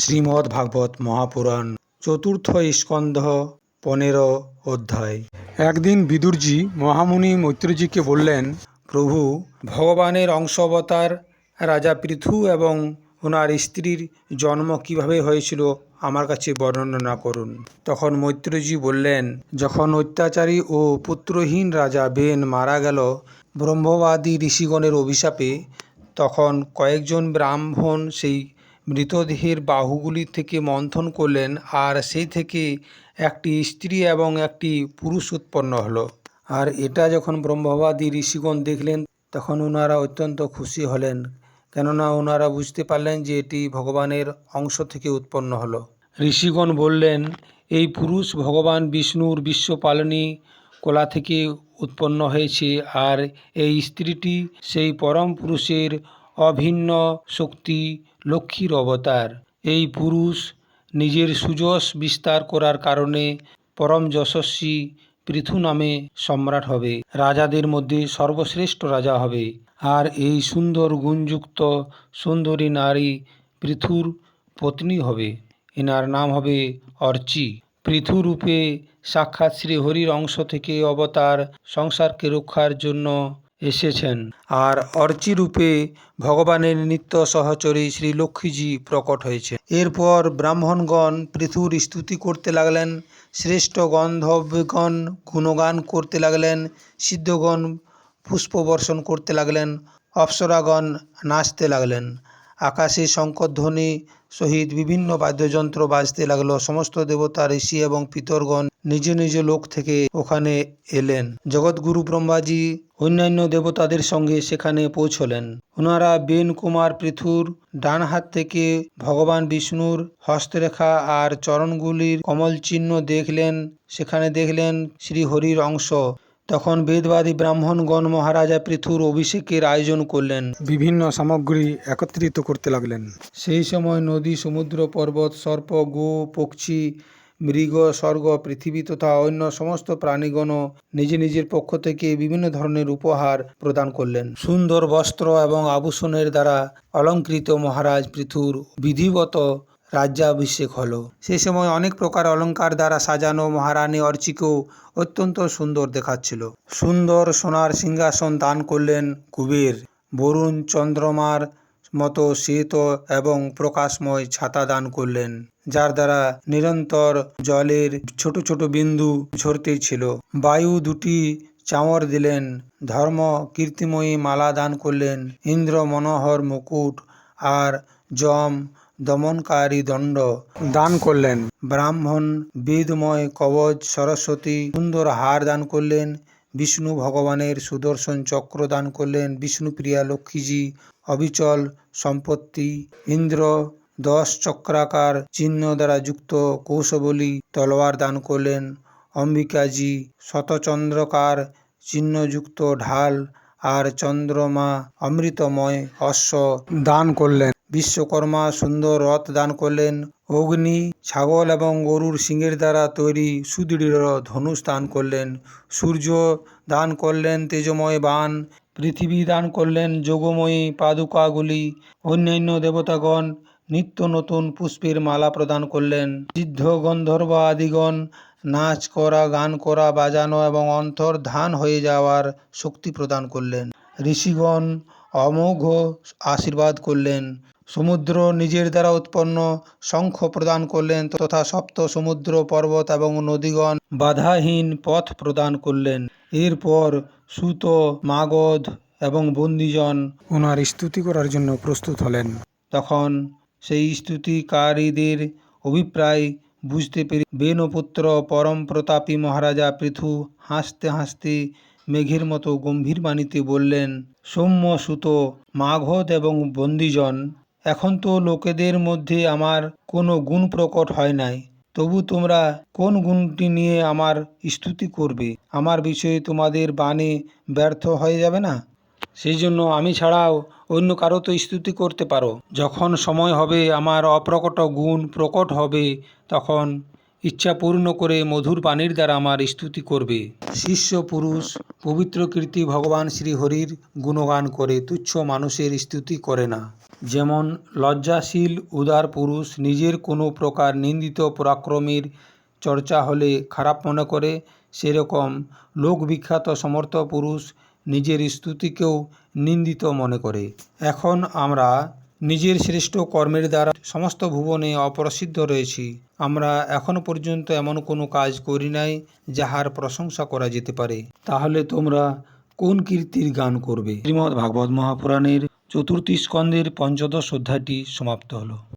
শ্রীমদ্ ভাগবত মহাপুরাণ, চতুর্থ স্কন্ধ পনেরো অধ্যায়। একদিন বিদুরজি মহামুনি মৈত্রীজিকে বললেন, প্রভু, ভগবানের অংশ অবতার রাজা পৃথু এবং ওনার স্ত্রীর জন্ম কীভাবে হয়েছিল আমার কাছে বর্ণনা করুন। তখন মৈত্রীজি বললেন, যখন অত্যাচারী ও পুত্রহীন রাজা বেন মারা গেল ব্রহ্মবাদী ঋষিগণের অভিশাপে, তখন কয়েকজন ব্রাহ্মণ সেই মৃতদেহের বাহুগুলি থেকে মন্থন করলেন আর সেই থেকে একটি স্ত্রী এবং একটি পুরুষ উৎপন্ন হলো। আর এটা যখন ব্রহ্মবাদী ঋষিগণ দেখলেন, তখন ওনারা অত্যন্ত খুশি হলেন, কেননা ওনারা বুঝতে পারলেন যে এটি ভগবানের অংশ থেকে উৎপন্ন হলো। ঋষিগণ বললেন, এই পুরুষ ভগবান বিষ্ণুর বিশ্বপালনী কোলা থেকে উৎপন্ন হয়েছে, আর এই স্ত্রীটি সেই পরম পুরুষের অভিন্ন শক্তি লক্ষ্মীর অবতার। এই পুরুষ নিজের সুযশ বিস্তার করার কারণে পরম যশস্বী পৃথু নামে সম্রাট হবে। রাজাদের মধ্যে সর্বশ্রেষ্ঠ রাজা হবে। আর এই সুন্দর গুণযুক্ত সুন্দরী নারী পৃথুর পত্নী হবে। এনার নাম হবে অর্চি। পৃথুরূপে সাক্ষাৎ শ্রী হরির অংশ থেকে অবতার সংসারকে রক্ষার জন্য এসেছেন। আর অর্চি রূপে ভগবানের নিত্য সহচরী শ্রী লক্ষ্মীজি প্রকট হয়েছে এরপর ব্রাহ্মণগণ পৃথুর স্তুতি করতে লাগলেন, শ্রেষ্ঠ গন্ধবগণ গুণগান করতে লাগলেন, সিদ্ধগণ পুষ্পবর্ষণ করতে লাগলেন, অপ্সরাগণ নাচতে লাগলেন। আকাশে শঙ্করধ্বনি সহিত বিভিন্ন বাদ্যযন্ত্র বাজতে লাগল। সমস্ত দেবতা, ঋষি এবং পিতরগণ নিজ নিজ লোক থেকে ওখানে এলেন। জগৎগুরু ব্রহ্মাজি অন্যান্য দেবতাদের সঙ্গে সেখানে পৌঁছলেন। ওনারা বেন কুমার পৃথুর ডান হাত থেকে ভগবান বিষ্ণুর হস্তরেখা আর চরণগুলির কমল চিহ্ন দেখলেন। সেখানে দেখলেন শ্রীহরির অংশ। তখন বেদবাদী ব্রাহ্মণগণ মহারাজা পৃথুর অভিষেকের আয়োজন করলেন। বিভিন্ন সামগ্রী একত্রিত করতে লাগলেন। সেই সময় নদী সমুদ্র পর্বত সর্প গো পক্ষী মৃগ স্বর্গ পৃথিবী তথা অন্য সমস্ত প্রাণীগণও নিজ নিজের পক্ষ থেকে বিভিন্ন ধরনের উপহার প্রদান করলেন। সুন্দর বস্ত্র এবং আভূষণের দ্বারা অলঙ্কৃত মহারাজ পৃথুর বিধিবত রাজ্যাভিষেক হলো। সেই সময় অনেক প্রকার অলংকার দ্বারা সাজানো মহারানী অর্চিকেও অত্যন্ত সুন্দর দেখাচ্ছিল। সুন্দর সোনার সিংহাসন দান করলেন কুবের। বরুণ চন্দ্রমার মতো শ্বেত এবং প্রকাশময় ছাতা দান করলেন, যার দ্বারা নিরন্তর জলের ছোট ছোট বিন্দু ঝরতেই ছিল। বায়ু দুটি চাঁওর দিলেন, ধর্ম কীর্তিময়ী মালা দান করলেন ইন্দ্র মনোহর মুকুট আর যম দমনকারী দণ্ড দান করলেন। ব্রাহ্মণ বেদময় কবচ সরস্বতী সুন্দর হার দান করলেন। বিষ্ণু ভগবানের সুদর্শন চক্র দান করলেন। বিষ্ণুপ্রিয়া লক্ষ্মীজি, অবিচল সম্পত্তি, ইন্দ্র, দশ চক্রাকার চিহ্ন দ্বারা যুক্ত কৌশবলী তলোয়ার দান করলেন। অম্বিকাজি, শতচন্দ্রকার চিহ্নযুক্ত ঢাল আর চন্দ্রমা অমৃতময় অশ্ব দান করলেন। বিশ্বকর্মা সুন্দর রথ দান করলেন। অগ্নি, ছাগল এবং গরুর সিংহের দ্বারা তৈরি সুদৃঢ় ধনুষ দান করলেন। সূর্য দান করলেন তেজময় বান পৃথিবী দান করলেন যোগময়ী পাদুকাগুলি, অন্যান্য দেবতাগণ নিত্য নতুন পুষ্পের মালা প্রদান করলেন। সিদ্ধ গন্ধর্ব আদিগণ নাচ করা, গান করা, বাজানো এবং অন্তর্ধান হয়ে যাওয়ার শক্তি প্রদান করলেন। ঋষিগণ অমোঘ আশীর্বাদ করলেন। সমুদ্র নিজের দ্বারা উৎপন্ন শঙ্খ প্রদান করলেন তথা সপ্ত সমুদ্র পর্বত এবং নদীগণ বাধাহীন পথ প্রদান করলেন। এরপর সুত মাগধ এবং বন্দিজন ওনার স্তুতি করার জন্য প্রস্তুত হলেন। তখন সেই স্তুতিকারীদের অভিপ্রায় বুঝতে পেরে বেনপুত্র পরম প্রতাপী মহারাজা পৃথু হাসতে হাসতে মেঘের মতো গম্ভীর বাণীতে বললেন সৌম্য সুত মাঘধ এবং বন্দিজন এখন তো লোকেদের মধ্যে আমার কোনো গুণ প্রকট হয় নাই। তবু তোমরা কোন গুণটি নিয়ে আমার স্তুতি করবে? আমার বিষয়ে তোমাদের বাণী ব্যর্থ হয়ে যাবে না? সেই জন্য আমি ছাড়াও অন্য কারও তো স্তুতি করতে পারো। যখন সময় হবে, আমার অপ্রকট গুণ প্রকট হবে, তখন ইচ্ছা পূর্ণ করে মধুর বাণীর দ্বারা আমার স্তুতি করবে। শিষ্য পুরুষ, পবিত্র কীর্তি ভগবান শ্রী হরির গুণগান করে তুচ্ছ মানুষের স্তুতি করে না। যেমন লজ্জাশীল, উদার পুরুষ, নিজের কোনো প্রকার নিন্দিত পরাক্রমের চর্চা হলে খারাপ মনে করে, সেরকম লোকবিখ্যাত সমর্থ পুরুষ নিজের স্তুতিকেও নিন্দিত মনে করে। এখন আমরা নিজের শ্রেষ্ঠ কর্মের দ্বারা সমস্ত ভুবনে অপ্রসিদ্ধ রয়েছি। আমরা এখন পর্যন্ত এমন কোনো কাজ করি নাই যাহার প্রশংসা করা যেতে পারে। তাহলে তোমরা কোন কীর্তির গান করবে? শ্রীমদ্ ভাগবত মহাপুরাণের চতুর্থ স্কন্ধের পঞ্চদশ অধ্যায়টি সমাপ্ত হলো।